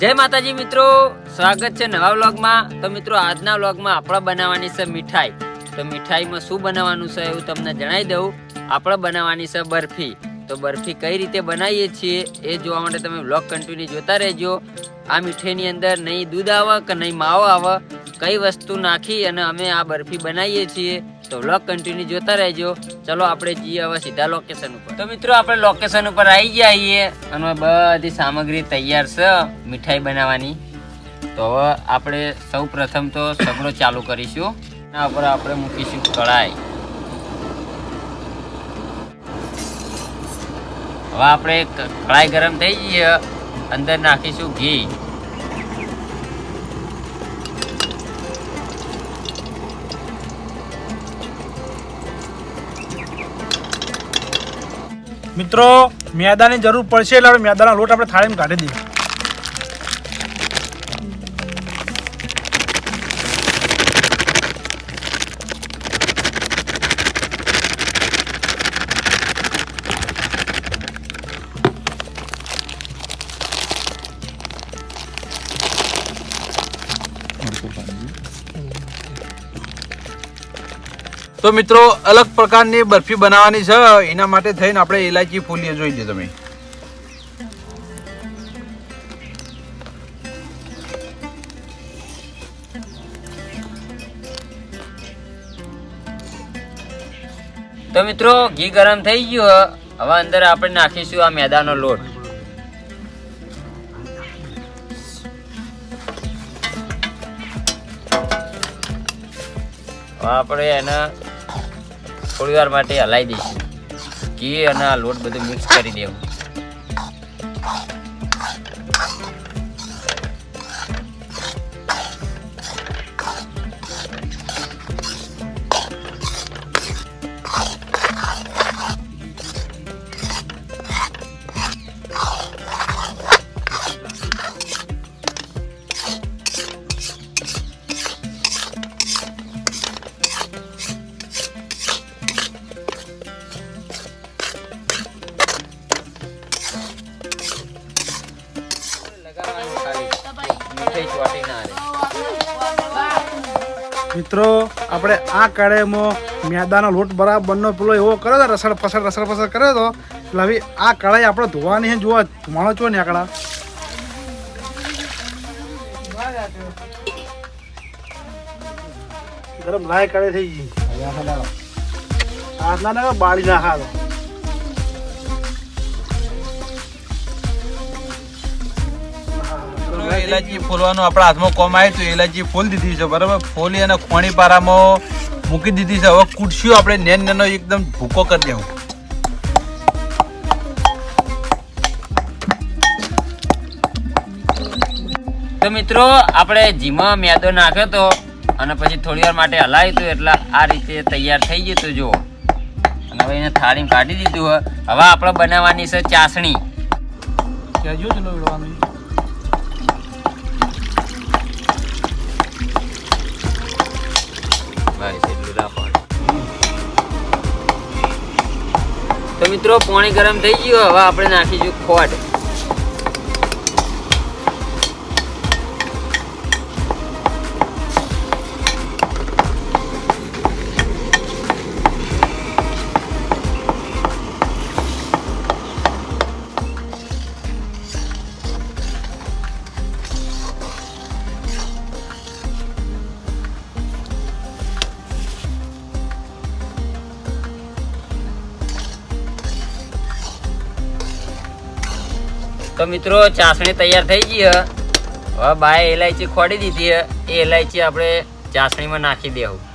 જય માતાજી મિત્રો, સ્વાગત છે નવા વ્લોગમાં. તો મિત્રો, આજના વ્લોગમાં આપણે બનાવવાની છે મીઠાઈ. તો મીઠાઈમાં શું બનાવવાનું છે એવું તમને જણાવી દઉં. આપણે બનાવવાની છે બરફી. તો બરફી કઈ રીતે બનાવીએ છીએ એ જોવા માટે તમે વ્લોગ કન્ટિન્યુ જોતા રહેજો. આ મીઠાઈની અંદર નહીં દૂધ આવે કે નહીં માવો આવે કઈ વસ્તુ નાખી અને અમે આ બરફી બનાવીએ છીએ, તો વ્લોગ કન્ટિન્યુ જોતા રહેજો. ચલો આપણે જઈએ હવે સીધા લોકેશન ઉપર. તો મિત્રો, આપણે લોકેશન ઉપર આવી ગયા છીએ અને બધી સામગ્રી તૈયાર છે, મીઠાઈ બનાવવાની. તો હવે આપણે સૌ પ્રથમ તો સગડો ચાલુ કરીશું. એના ઉપર આપણે મૂકીશું કળાઈ હવે આપણે કળાઈ ગરમ થઈ ગઈ અંદર નાખીશું ઘી. મિત્રો મેદાની જરૂર પડશે એટલે આપણે મેદાના લોટ આપણે થાળીમાં કાઢી દઈએ. તો મિત્રો, અલગ પ્રકારની બરફી બનાવવાની છે. એના માટે થઈને આપણે ઇલાયચી ફૂલીએ જોઈ લો તમે. તો મિત્રો, ઘી ગરમ થઈ ગયું હવે અંદર આપણે નાખીશું આ મેદાનો લોટ. આપણે એને થોડી વાર માટે હલાવી દઈશું. ઘી અને આ લોટ બધું મિક્સ કરી દેવું. મિત્રો આપણે આ કઢાઈમાં મેદાનો લોટ બરાબરનો પેલો એવો કર્યો હતો રસડ ફસડ રસડ ફસડ કર્યો હતો. એટલે હવે આ કઢાઈ આપણે ધોવાની છે જોવા ધુમાડો છો ને આકડા ગરમ લાય કઢાઈ થઈ ગઈ. આટલા ને બાળી નાખા તો ઇલાયચી ફૂલવાનું આપણા હાથમાં કોમ આવ્યું તો ઇલાયચી ફૂલ દીધી છે બરાબર? ફૂલી અને ખોણી પારામાં મૂકી દીધી છે. હવે કૂટશું આપણે નેન નેનો એકદમ ભૂકો કરી દેવું. તો મિત્રો આપણે જીમાં મેદો નાખ્યો તો અને પછી થોડી વાર માટે હલાવ્યું હતું એટલે આ રીતે તૈયાર થઈ ગયું હતું જુઓ. અને હવે એને થાળીમાં કાઢી દીધું હોય હવે આપણે બનાવવાની છે ચાસણી. તો મિત્રો પાણી ગરમ થઈ ગયું. હવે આપણે નાખીશું ખોટ તો મિત્રો, ચાસણી તૈયાર થઈ ગઈ. હવે બાએ એલાયચી ખોડી દીધી. એ એલાયચી આપણે ચાસણીમાં નાખી દેવું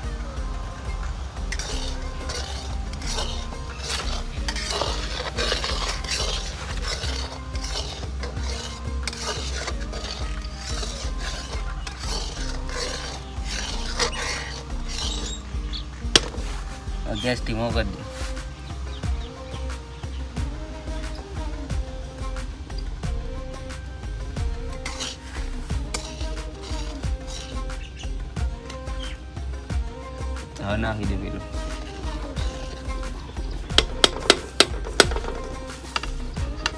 ગેસ ધીમો કરી દે નાખી દે પેલું.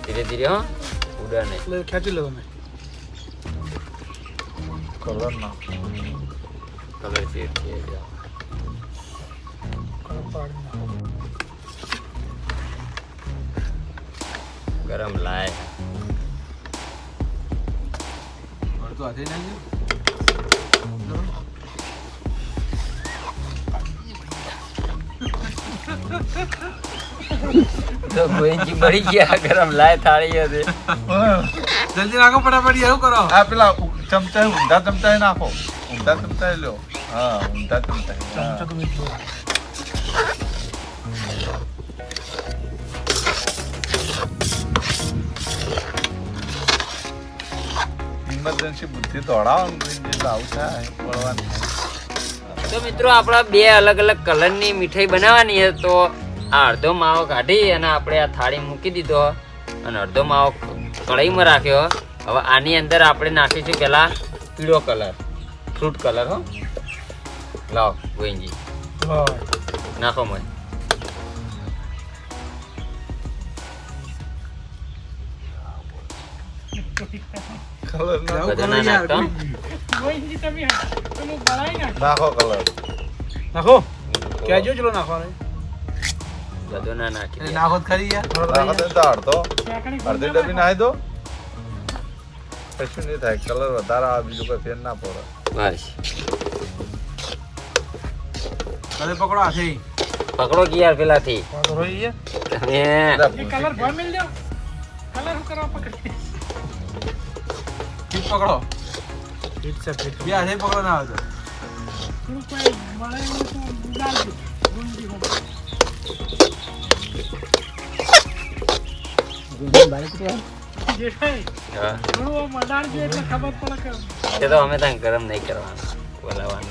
ધીરે ધીરે હો ઉડા નહીં એટલે ખેંચી લો તમે. કલર ના. કલર ચેડ થઈ જો. ગરમ લાય. તો હાથે નાખજો. તો ગોઈજી મરી ગયા ગરમ લાય થાળી હતી. જલ્દી નાખો ફટાફટ એવું કરો. આ પેલા ચમચા ઊંધા ચમચા નાખો. ઊંધા ચમચા લ્યો. હા ઊંધા ચમચા ચમચો તો મીઠું. ઇમરજન્સી બુદ્ધિ દોડાવો ને એટલે આવું થાય પડવાનું. તો મિત્રો આપણા બે અલગ અલગ કલરની મીઠાઈ બનાવવાની છે, તો આ અડધો માવો કાઢી અને આપણે આ થાળી મૂકી દીધો અને અડધો માવો કઢાઈમાં રાખ્યો. હવે આની અંદર આપણે નાખીશું પેલા પીળો કલર, ફ્રૂટ કલર, હો. લાવ ગોઈજી નાખો મને. કલર બધા ના નાખતો નાખો કલર નાખો કહેજો ચલો નાખવાનો બધું ના નાખી દે. નાખો ખરી યાર નાખો તો અડધો અડધી ડબ્બી નાખી દો કશું નહીં થાય કલર વધારે આવે બીજું કોઈ ફેર ના પડે બસ કલર પકડો હાથે પકડો કે યાર પેલાથી વાંધો રહી ગયા તમે કરવા પકડો ફીટ છે ફીટ બે હાથે પકડો ના આવે તો હા તો અમે ત્યાં ગરમ નહીં કરવાના. વારંવાર.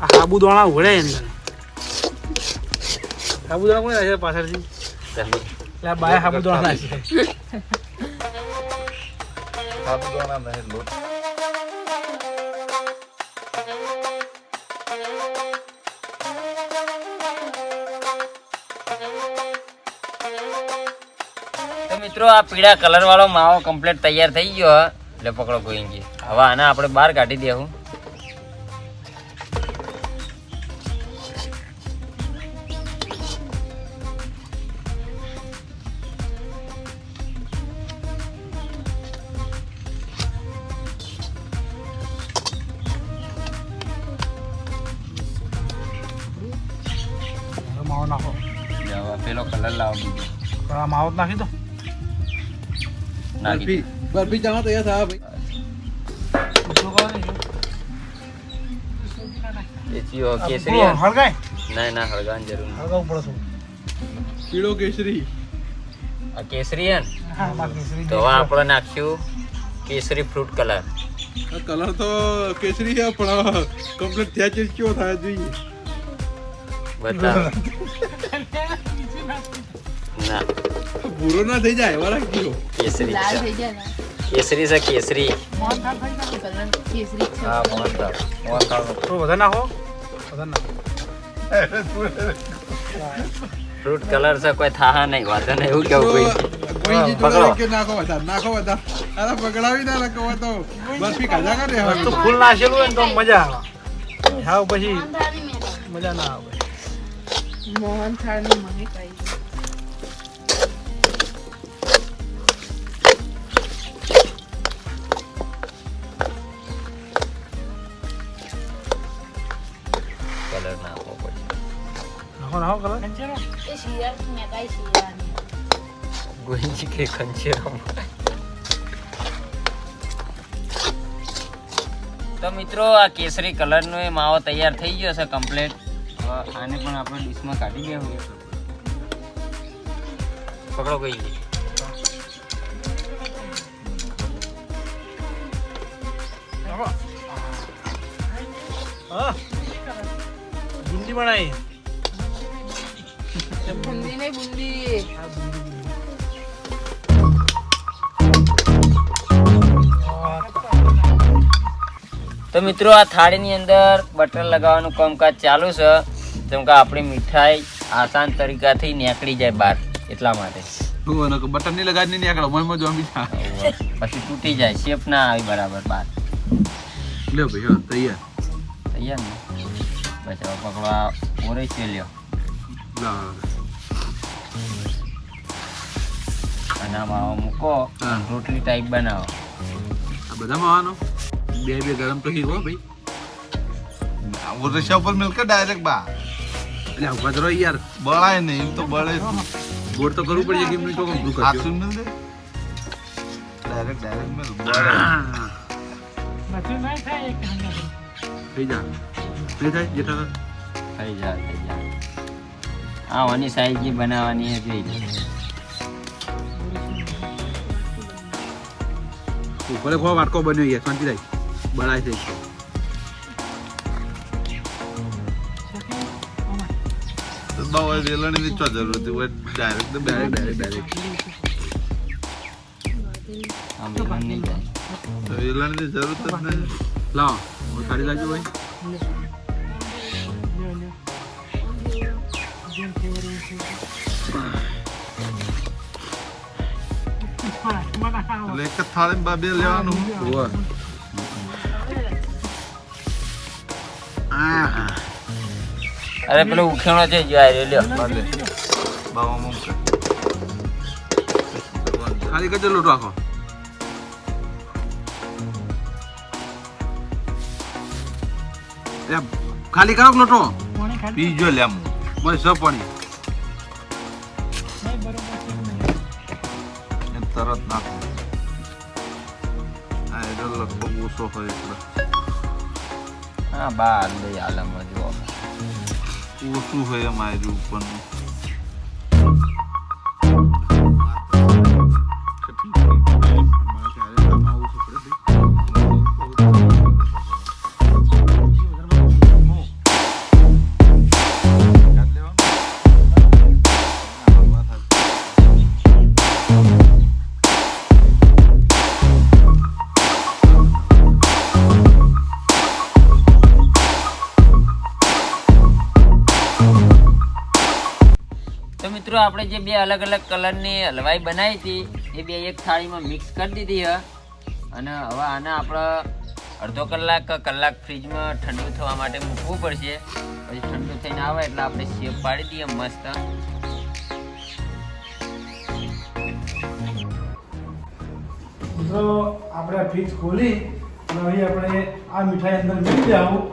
આ સાબુદાણા ઉઘડે અંદર. સાબુદાણા કોણ નાખે પાછળથી? આ બાય સાબુદાણા નાખે સાબુદાણા નહીં લોટ. તો મિત્રો આ પીળા કલર વાળો માવો કમ્પ્લીટ તૈયાર થઈ ગયો. એટલે પકડો ગોઈંગી હવે આને આપણે બહાર કાઢી દેવું. નાખી દો. દો. બરફી ચાલો તૈયાર થાય ભાઈ. કેસરી હળગાય? ના ના હળગાન જરૂર નહીં પડે પીળો કેસરી. આ કેસરી હે ને? હા, એમાં કેસરી તો આપણે નાખશું કેસરી ફ્રૂટ કલર કલર તો કેસરી છે પણ કમ્પ્લીટ થયા છે કેવો થાય જોઈએ. બતાવો. ના. ભૂરો ના થઈ જાય એવા રાખજો. કેસરી લાલ થઈ જાય ને. કેસરી છે કેસરી. કલર કેસરી છે. હા મોહનથાળ. મોહનથાળ થોડું વધારે નાખો. વધારે નાખો. ફ્રૂટ કલર છે કોઈ થાહા નહીં. વાંધો નહીં એવું કેવું કોઈ? પકડો. નાખો વધારે નાખો વધારે. અરે પકડાવી ના નાખો તો બરફી કાઢા કરે તો ફૂલ નાખેલું હોય ને તો મજા આવે. હા પછી. મોહન મજા ના આવે. મોહન થાળની મને કહી નાખો કલર એ શિયાળ મેં કઈ શિયાળની ગોઈજી કે ખંચેરો તો મિત્રો આ કેસરી કલરનો એ માવો તૈયાર થઈ ગયો છે કમ્પ્લીટ આને પણ આપણે ડીશમાં કાઢી દેવું પકડો ગઈ નાખો બનાવી. બુંદી નહીં બુંદી તો મિત્રો આ થાળીની અંદર બટર લગાવવાનું કામકાજ ચાલુ છે. જેમ કે આપણી મીઠાઈ આસાન તરીકાથી નીકળી જાય બહાર એટલા માટે. હું નહીં લગાડી નહીં નીકળો મોય જો બીજા પછી તૂટી જાય શેપ ના આવે બરાબર બાર લે ભાઈ હા તૈયાર. તૈયાર ને? બસ પકડવા ઓરે છે લ્યો. આના મૂકો. રોટલી ટાઈપ બનાવો. આ બધા માવાનો બે બે ગરમ તો હો ભાઈ. વો રશિયા ઉપર મિલકે ડાયરેક્ટ બા. એટલે ઊભા તો યાર. બળાય નહીં એમ તો બળે. ગોળ તો કરવું પડે કે મિલ તો કમ દુખ આપશું મિલ દે. ડાયરેક્ટ ડાયરેક્ટ મિલ બળે. નહીં થાય એક થઈ જા. થઈ જાય જેઠા થઈ જાય થઈ જા આવવાની સાઈઝની બનાવવાની છે જોઈ ઉપર એક ખો વાટકો બન્યો યાર શાંતિ થાય બળાય થઈ બહુ વેલણની ચો જરૂર હતી ડાયરેક્ટ તો ડાયરેક્ટ ડાયરેક્ટ ડાયરેક્ટ વેલણની જરૂર તો લાવ કાઢી લાગ્યું હોય એટલે એક જ થાળીમાં બા લેવાનું આ અરે પેલો ઉખેણો છે જો આ રહ્યો લ્યો બાવા મમ ખાલી કજો લોટો આખો એ ખાલી કરો લોટો પીજો લેમ બસ સ પાણી ઓછો હોય એટલે હા બાર લઈ આલમ જો ઓછું હોય એમ આવ્યું ઉપરનું મિત્રો, આપણે જે બે અલગ અલગ કલરની હલવાઈ બનાવી હતી, એ બે એક થાળીમાં મિક્સ કરી દીધી હ. અને હવે આને આપણે અડધો કલાક કલાક ફ્રીજમાં ઠંડુ થવા માટે મૂકવું પડશે. પછી ઠંડુ થઈને આવે એટલે આપણે શેપ પાડી દઈએ મસ્ત. મિત્રો આપણે ફ્રીજ ખોલી, અને હવે આપણે આ મીઠાઈ અંદર મૂકી આવું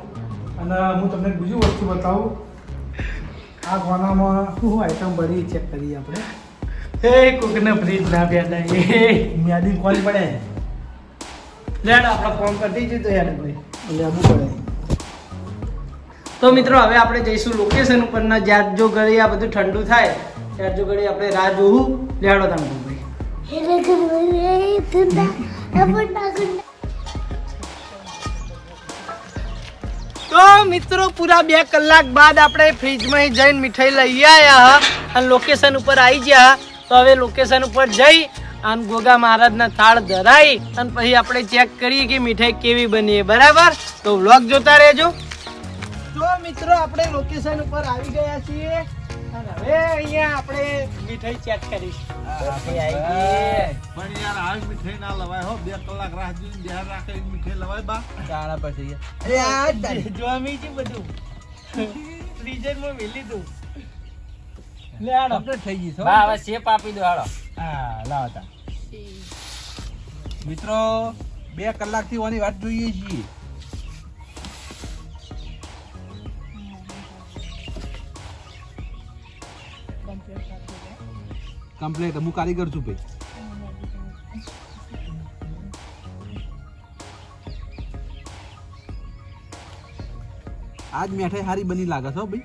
અને હું તમને બીજું વસ્તુ બતાવું. આ ગોનામાં શું આઈટમ ભરી ચેક કરીએ આપણે? એ કોકને ફ્રીજ ના બેઠા એ. યાદી કોલ પડે? લેડ આપણે ફોન કરી દીધું તો યાર ભાઈ. લેવું પડે? તો મિત્રો હવે આપણે જઈશું લોકેશન ઉપરના. જ્યાં જો ઘડી આ બધું ઠંડુ થાય ત્યાં જો ઘડી આપણે રાહ જોવું. લેડો તમે ભાઈ. તો મિત્રો, પૂરા બે કલાક બાદ આપણે ફ્રીજમાં જઈને મીઠાઈ લઈ આવ્યા અને લોકેશન ઉપર આવી ગયા. તો હવે લોકેશન ઉપર જઈ અને ગોગા મહારાજના થાળ ધરાઈ અને પછી આપણે ચેક કરીએ કે મીઠાઈ કેવી બની બરાબર? તો વ્લોગ જોતા રહેજો. તો મિત્રો, આપણે લોકેશન ઉપર આવી ગયા છીએ. હવે અહીંયા આપણે મીઠાઈ ચેક કરીશું. પછી આવી ગઈ. પણ યાર આવી મીઠાઈ ના લવાય હો. બે કલાક રાહ જોઈને ધ્યાન રાખે મીઠાઈ લવાય બા. ચાણા પછી. અરે આ જોમી છે બધું. ફ્રીઝરમાં મેલી દીધું લે આડો થઈ ગઈ બા હવે શેપ આપી દો હા મિત્રો બે કલાકથી ઓની વાત જોઈએ છીએ. કમ્પ્લીટ હું કારીગર છું ભાઈ. આજ મીઠાઈ સારી બની લાગે છે ભાઈ.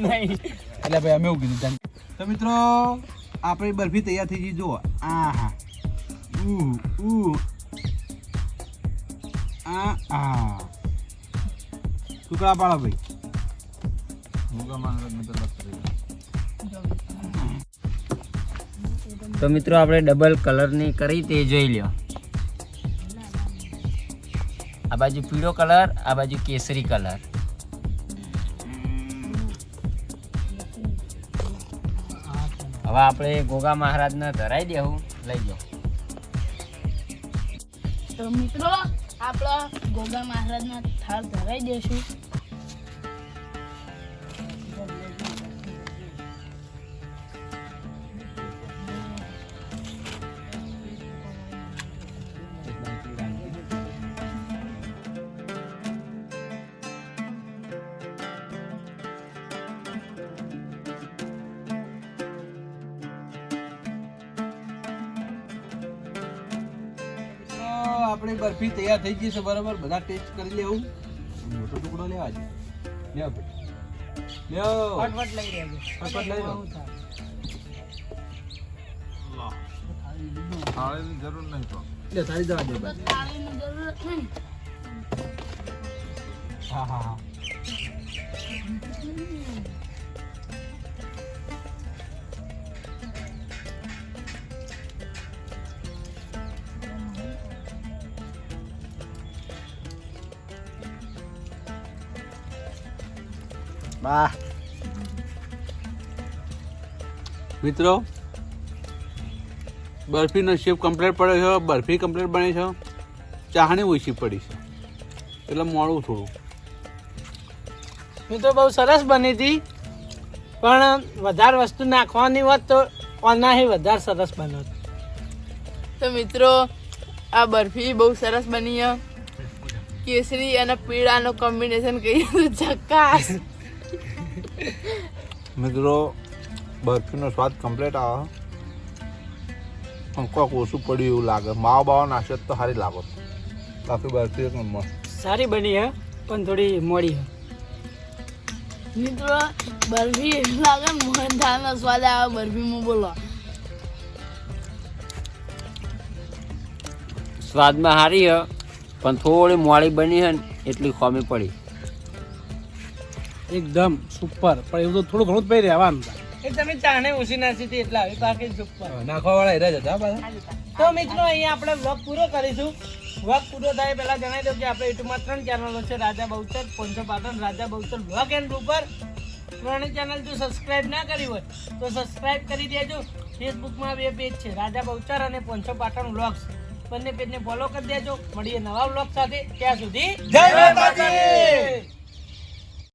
નહીં. એટલે ભાઈ અમે એવું કીધું તને. તો મિત્રો આપણી બરફી તૈયાર થઈ ગઈ જુઓ. આ હા ઉ ઉ આ આ ટુકડા પાડો ભાઈ. તો મિત્રો આપણે ડબલ કલરની કરી તે જોઈ લ્યો. આ બાજુ પીળો કલર આ બાજુ કેસરી કલર હવે આપણે ગોગા મહારાજને ધરાઈ દેવું. લઈ જાઓ તો મિત્રો, આપણા ગોગા મહારાજના થાળ ધરાઈ દેશું. આપણી બરફી તૈયાર થઈ ગઈ છે બરાબર? બધા ટેસ્ટ કરી લેવું. મોટો ટુકડો લેવા છે લ્યો ભાઈ લ્યો ફટફટ લઈ લેજો. ફટફટ લઈ લો. થાળીની જરૂર નહીં તો. લે થાળી જવા દે ભાઈ. થાળીની જરૂર નહીં. હા હા હા. વાહ મિત્રો બરફીનો શેપ કમ્પ્લેટ પડ્યો છે બરફી કમ્પ્લેટ બની છે. ચાહણી ઓછી પડી છે એટલે મોડું થોડું. મિત્રો બહુ સરસ બની હતી પણ વધારે વસ્તુ નાખવાની હોત તો ઓનાહી વધારે સરસ બન્યો તો મિત્રો આ બરફી બહુ સરસ બની કેસરી અને પીળાનો કોમ્બિનેશન કહીએ તો ઝકાસ મિત્રો બરફીનો સ્વાદ કમ્પ્લીટ આવે પણ કોક ઓછું પડ્યું એવું લાગે. માવા બાવા નાશે તો સારી લાગો. બાકી બરફી એક નંબર સારી બની હે પણ થોડી મોડી હે. મિત્રો બરફી એવું લાગે મોહનથાળનો સ્વાદ આવે બરફીમાં બોલો. સ્વાદમાં સારી હ પણ થોડી મોડી બની હે ને એટલી ખોમી પડી. એકદમ સુપર પણ એવું તો થોડું ઘણું જ પઈ રહેવાનું એ તમે ચાને ઓછી નાસી હતી એટલે આવી પાકે સુપર નાખવા વાળા એરા જ હતા પાછા. તો મિત્રો અહીંયા આપણે વ્લોગ પૂરો કરીશું. વ્લોગ પૂરો થાય પહેલા જણાવી દઉં કે આપણે યુટ્યુબમાં ત્રણ ચેનલો છે રાજા બહુચર પોંચો પાટણ રાજા બહુચર વ્લોગ એન્ડ ઉપર. ત્રણ ચેનલ જો સબસ્ક્રાઇબ ના કરી હોય તો સબસ્ક્રાઇબ કરી દેજો. ફેસબુકમાં બે પેજ છે રાજા બહુચર અને પોંચો પાટણ વ્લોગ્સ બંને પેજને ફોલો કરી દેજો. મળીએ નવા વ્લોગ સાથે. ત્યાં સુધી જય માતાજી!